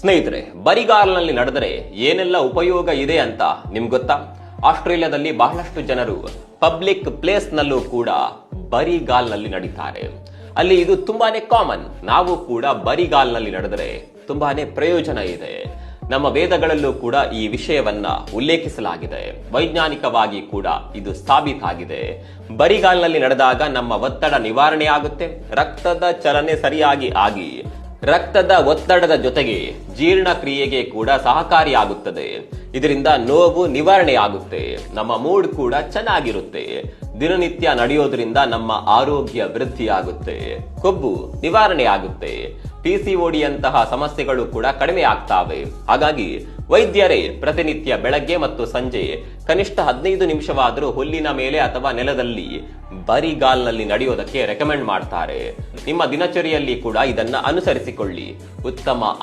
ಸ್ನೇಹಿತರೆ, ಬರಿಗಾಲ್ನಲ್ಲಿ ನಡೆದರೆ ಏನೆಲ್ಲ ಉಪಯೋಗ ಇದೆ ಅಂತ ನಿಮ್ಗೆ ಗೊತ್ತಾ? ಆಸ್ಟ್ರೇಲಿಯಾದಲ್ಲಿ ಬಹಳಷ್ಟು ಜನರು ಪಬ್ಲಿಕ್ ಪ್ಲೇಸ್ ನಲ್ಲೂ ಕೂಡ ಬರಿಗಾಲ್ನಲ್ಲಿ ನಡೀತಾರೆ. ಅಲ್ಲಿ ಇದು ತುಂಬಾನೇ ಕಾಮನ್. ನಾವು ಕೂಡ ಬರಿಗಾಲ್ನಲ್ಲಿ ನಡೆದರೆ ತುಂಬಾನೇ ಪ್ರಯೋಜನ ಇದೆ. ನಮ್ಮ ವೇದಗಳಲ್ಲೂ ಕೂಡ ಈ ವಿಷಯವನ್ನ ಉಲ್ಲೇಖಿಸಲಾಗಿದೆ. ವೈಜ್ಞಾನಿಕವಾಗಿ ಕೂಡ ಇದು ಸಾಬೀತಾಗಿದೆ. ಬರಿಗಾಲ್ನಲ್ಲಿ ನಡೆದಾಗ ನಮ್ಮ ಒತ್ತಡ ನಿವಾರಣೆ ಆಗುತ್ತೆ. ರಕ್ತದ ಚಲನೆ ಸರಿಯಾಗಿ ಆಗಿ ರಕ್ತದ ಒತ್ತಡದ ಜೊತೆಗೆ ಜೀರ್ಣಕ್ರಿಯೆಗೆ ಕೂಡ ಸಹಕಾರಿಯಾಗುತ್ತದೆ. ಇದರಿಂದ ನೋವು ನಿವಾರಣೆ ಆಗುತ್ತೆ ನಮ್ಮ ಮೂಡ್ ಕೂಡ ಚೆನ್ನಾಗಿರುತ್ತೆ. ದಿನನಿತ್ಯ ನಡೆಯೋದ್ರಿಂದ ನಮ್ಮ ಆರೋಗ್ಯ ವೃದ್ಧಿಯಾಗುತ್ತೆ. ಕೊಬ್ಬು ನಿವಾರಣೆ ಆಗುತ್ತೆ ಪಿಸಿಒಡಿ ಅಂತಹ ಸಮಸ್ಯೆಗಳು ಕೂಡ ಕಡಿಮೆ ಆಗ್ತಾವೆ. ಹಾಗಾಗಿ ವೈದ್ಯರೇ ಪ್ರತಿನಿತ್ಯ ಬೆಳಗ್ಗೆ ಮತ್ತು ಸಂಜೆ ಕನಿಷ್ಠ ಹದಿನೈದು ನಿಮಿಷವಾದರೂ ಹುಲ್ಲಿನ ಮೇಲೆ ಅಥವಾ ನೆಲದಲ್ಲಿ ಬರಿಗಾಲ್ನಲ್ಲಿ ನಡೆಯೋದಕ್ಕೆ ರೆಕಮೆಂಡ್ ಮಾಡ್ತಾರೆ. ನಿಮ್ಮ ದಿನಚರಿಯಲ್ಲಿ ಕೂಡ ಇದನ್ನ ಅನುಸರಿಸಿಕೊಳ್ಳಿ. ಉತ್ತಮ